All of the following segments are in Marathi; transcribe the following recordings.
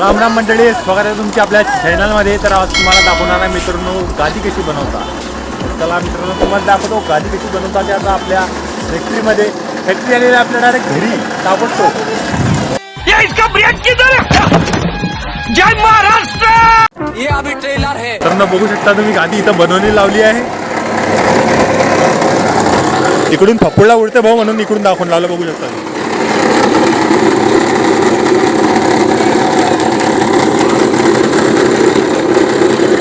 राम राम मंडळी स्वागत आहे तुमच्या आपल्या चॅनलमध्ये तर आज तुम्हाला दाखवणार आहे मित्रांनो गादी कशी बनवता. चला मित्रांनो तुम्हाला दाखवतो गादी कशी बनवता ते आता आपल्या फॅक्टरीमध्ये फॅक्टरी आलेली आपल्या डायरेक्ट घरी. ताबडतोब ये इसका ब्रेक किधर है? जय महाराष्ट्र! ये अभी ट्रेलर है। तर बघू शकता तुम्ही गादी इथं बनवणी लावली आहे. इकडून फपुळला उडते भाऊ म्हणून इकडून दाखवून लावलं बघू शकता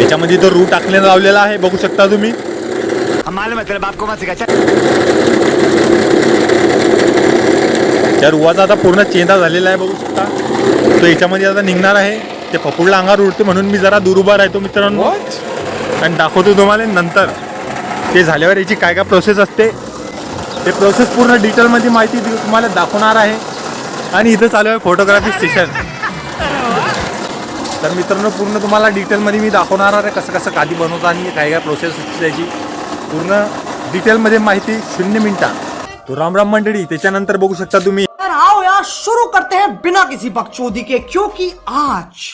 याच्यामध्ये तो रू टाकलेला लावलेला आहे. बघू शकता तुम्ही. त्या रुवाचा आता पूर्ण चेंदा झालेला आहे बघू शकता. तो याच्यामध्ये आता निघणार आहे. ते फपुडला अंगावर उडते म्हणून मी जरा दूर उभा राहतो मित्रांनो. आणि दाखवतो तुम्हाला नंतर. ते झाल्यावर याची काय काय प्रोसेस असते ते प्रोसेस पूर्ण डिटेलमध्ये माहिती तुम्हाला दाखवणार आहे. आणि इथं चालू आहे फोटोग्राफी स्टेशन तर मित्रांनो पूर्ण तुम्हाला डिटेलमध्ये मी दाखवणार आहे कसं कसं गादी बनवता आणि काय काय प्रोसेस त्याची. पूर्ण डिटेलमध्ये माहिती शून्य मिनिटात तो राम राम मंडळी त्याच्यानंतर बघू शकता तुम्ही. आओ यार शुरू करते हैं बिना किसी बकचोदी के क्योंकि आज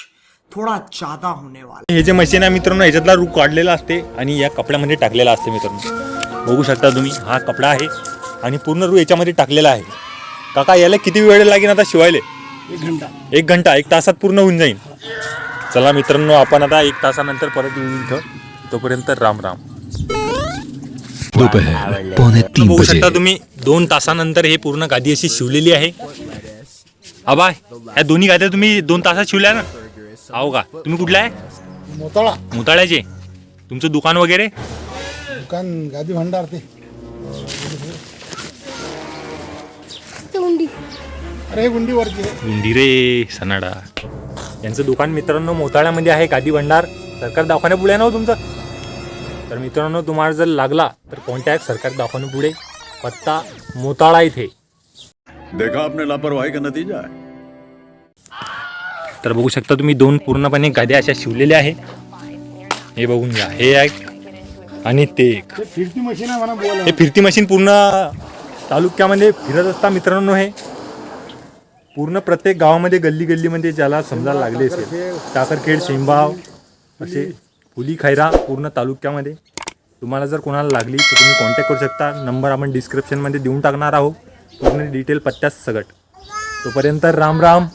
थोड़ा ज्यादा होने वाला हे। जे मशीन आहे मित्रांनो ह्याच्यातला रूप काढलेला असते आणि या कपड्यामध्ये टाकलेला असते मित्रांनो. बघू शकता तुम्ही हा कपडा आहे आणि पूर्ण रू याच्यामध्ये टाकलेला आहे. काका याला किती वेळ लागेल आता शिवायले? एक घंटा. एक घंटा एक तासात पूर्ण होऊन जाईल. चला मित्रांनो आपण आता एक तासानंतर परत येऊ इथं. तोपर्यंत राम राम. दोपहर पौने तीन बघू शकता तुम्ही दोन तासानंतर हे पूर्ण गादी अशी शिवलेली आहे. आबा ह्या दोन्ही गाद्या तुम्ही दोन तासात शिवल्या ना? आहो का? तुम्ही कुठल्या आहे? मोताळा. मुताळ्याचे. तुमचं दुकान वगैरे? दुकान गादी भांडार ते. अरे हे गुंडीवरची आहे. गुंडी रे सनाडा यांचं दुकान मित्रांनो मोताळ्यामध्ये आहे गादी भंडार. सरकार दवाखान्या पुढे आहे ना हो तुमचं? तर मित्रांनो तुम्हाला जर लागला तर कॉन्टॅक्ट सरकारी दवाखान्या पुढे पत्ता मोताळा इथे. देखा आपने लापरवाही का नतीजा है? तर बघू शकता तुम्ही दोन पूर्णपणे गाद्या अशा शिवलेल्या आहे. हे बघून घ्या. हे एक आणि ते एक. फिरती मशीन हे फिरती मशीन पूर्ण तालुक्यामध्ये फिरत असता मित्रांनो हे. पूर्ण प्रत्येक गावामध्ये गल्ली गल्लीमध्ये ज्याला समजायला लागले असेल टाकरखेड शेंबाव असे फुली खैरा पूर्ण तालुक्यामध्ये. तुम्हाला जर कोणाला लागली तर तुम्ही कॉन्टॅक्ट करू शकता. नंबर आपण डिस्क्रिप्शनमध्ये देऊन टाकणार आहोत. पूर्ण डिटेल पत्त्यास सगट तोपर्यंत राम राम.